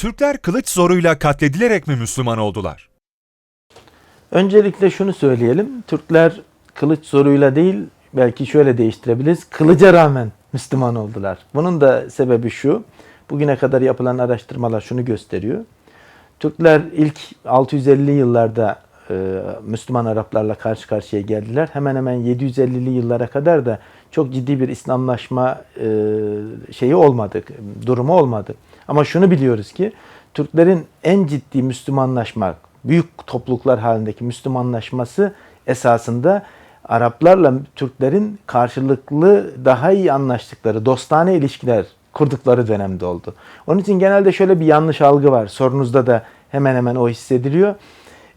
Türkler kılıç zoruyla katledilerek mi Müslüman oldular? Öncelikle şunu söyleyelim. Türkler kılıç zoruyla değil belki şöyle değiştirebiliriz. Kılıca rağmen Müslüman oldular. Bunun da sebebi şu. Bugüne kadar yapılan araştırmalar şunu gösteriyor. Türkler ilk 650'li yıllarda Müslüman Araplarla karşı karşıya geldiler. Hemen hemen 750'li yıllara kadar da çok ciddi bir İslamlaşma e, şeyi olmadı, durumu olmadı. Ama şunu biliyoruz ki Türklerin en ciddi Müslümanlaşma, büyük topluluklar halindeki Müslümanlaşması esasında Araplarla Türklerin karşılıklı daha iyi anlaştıkları, dostane ilişkiler kurdukları dönemde oldu. Onun için genelde şöyle bir yanlış algı var. Sorunuzda da hemen hemen o hissediliyor.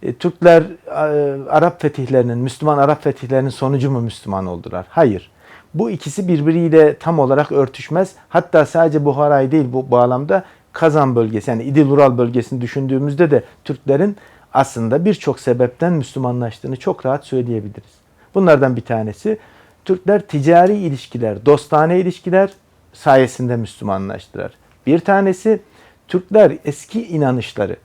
E, Türkler e, Arap fetihlerinin, Müslüman Arap fetihlerinin sonucu mu Müslüman oldular? Hayır. Bu ikisi birbiriyle tam olarak örtüşmez. Hatta sadece Buhara'yı değil bu bağlamda Kazan bölgesi yani İdil Ural bölgesini düşündüğümüzde de Türklerin aslında birçok sebepten Müslümanlaştığını çok rahat söyleyebiliriz. Bunlardan bir tanesi Türkler ticari ilişkiler, dostane ilişkiler sayesinde Müslümanlaştılar. Bir tanesi Türkler eski inanışları,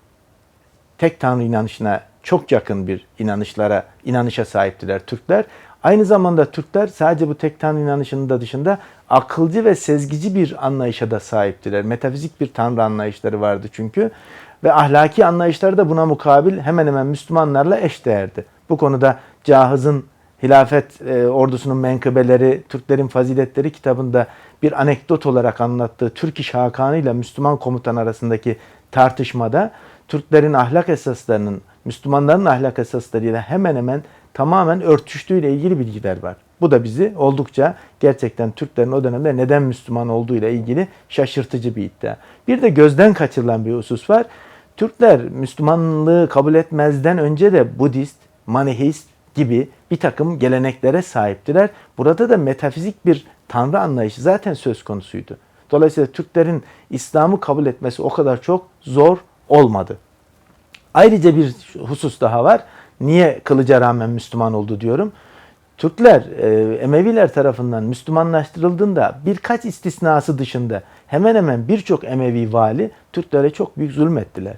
tek tanrı inanışına çok yakın bir inanışlara, inanışa sahiptiler Türkler. Aynı zamanda Türkler sadece bu tek tanrı inanışının da dışında akılcı ve sezgici bir anlayışa da sahiptiler. Metafizik bir tanrı anlayışları vardı çünkü. Ve ahlaki anlayışları da buna mukabil hemen hemen Müslümanlarla eşdeğerdi. Bu konuda Cahız'ın Hilafet e, ordusunun menkıbeleri, Türklerin faziletleri kitabında bir anekdot olarak anlattığı Türk İş Hakanı ile Müslüman komutan arasındaki tartışmada Türklerin ahlak esaslarının Müslümanların ahlak esaslarıyla hemen hemen tamamen örtüştüğüyle ilgili bilgiler var. Bu da bizi oldukça gerçekten Türklerin o dönemde neden Müslüman olduğu ile ilgili şaşırtıcı bir iddia. Bir de gözden kaçırılan bir husus var. Türkler Müslümanlığı kabul etmezden önce de Budist, Maniheist gibi bir takım geleneklere sahiptiler. Burada da metafizik bir tanrı anlayışı zaten söz konusuydu. Dolayısıyla Türklerin İslam'ı kabul etmesi o kadar çok zor olmadı. Ayrıca bir husus daha var. Niye kılıca rağmen Müslüman oldu diyorum. Türkler e, Emeviler tarafından Müslümanlaştırıldığında birkaç istisnası dışında hemen hemen birçok Emevi vali Türklere çok büyük zulmettiler.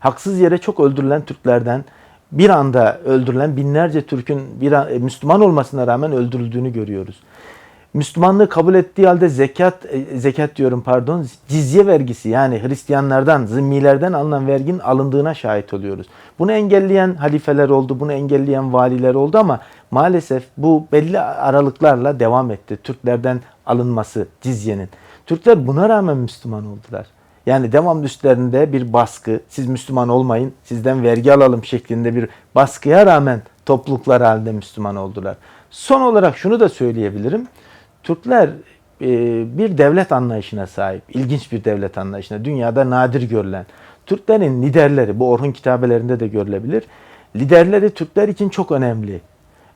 Haksız yere çok öldürülen Türklerden bir anda öldürülen binlerce Türk'ün bir an, e, Müslüman olmasına rağmen öldürüldüğünü görüyoruz. Müslümanlığı kabul ettiği halde zekat e, zekat diyorum pardon cizye vergisi yani Hristiyanlardan zimmilerden alınan verginin alındığına şahit oluyoruz. Bunu engelleyen halifeler oldu, bunu engelleyen valiler oldu ama maalesef bu belli aralıklarla devam etti. Türklerden alınması cizyenin. Türkler buna rağmen Müslüman oldular. Yani devamlı üstlerinde bir baskı, siz Müslüman olmayın, sizden vergi alalım şeklinde bir baskıya rağmen topluluklar halinde Müslüman oldular. Son olarak şunu da söyleyebilirim. Türkler e, bir devlet anlayışına sahip, ilginç bir devlet anlayışına, dünyada nadir görülen. Türklerin liderleri, bu Orhun kitabelerinde de görülebilir. Liderleri Türkler için çok önemli.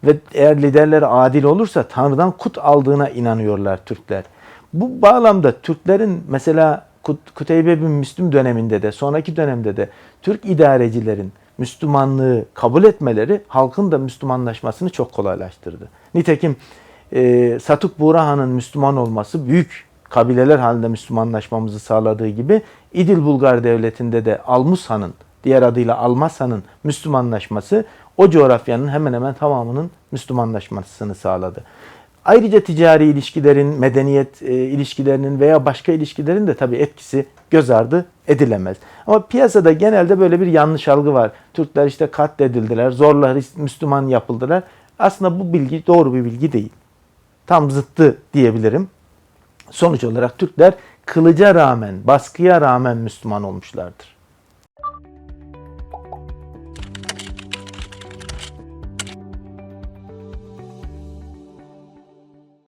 Ve eğer liderleri adil olursa Tanrı'dan kut aldığına inanıyorlar Türkler. Bu bağlamda Türklerin mesela Kut- Kuteybe bin Müslüm döneminde de sonraki dönemde de Türk idarecilerin Müslümanlığı kabul etmeleri halkın da Müslümanlaşmasını çok kolaylaştırdı. Nitekim e, Satuk Burahan'ın Müslüman olması büyük kabileler halinde Müslümanlaşmamızı sağladığı gibi İdil Bulgar Devleti'nde de Almus Han'ın diğer adıyla Almas Han'ın Müslümanlaşması o coğrafyanın hemen hemen tamamının Müslümanlaşmasını sağladı. Ayrıca ticari ilişkilerin, medeniyet e, ilişkilerinin veya başka ilişkilerin de tabii etkisi göz ardı edilemez. Ama piyasada genelde böyle bir yanlış algı var. Türkler işte katledildiler, zorla Müslüman yapıldılar. Aslında bu bilgi doğru bir bilgi değil. Tam zıttı diyebilirim. Sonuç olarak Türkler kılıca rağmen, baskıya rağmen Müslüman olmuşlardır.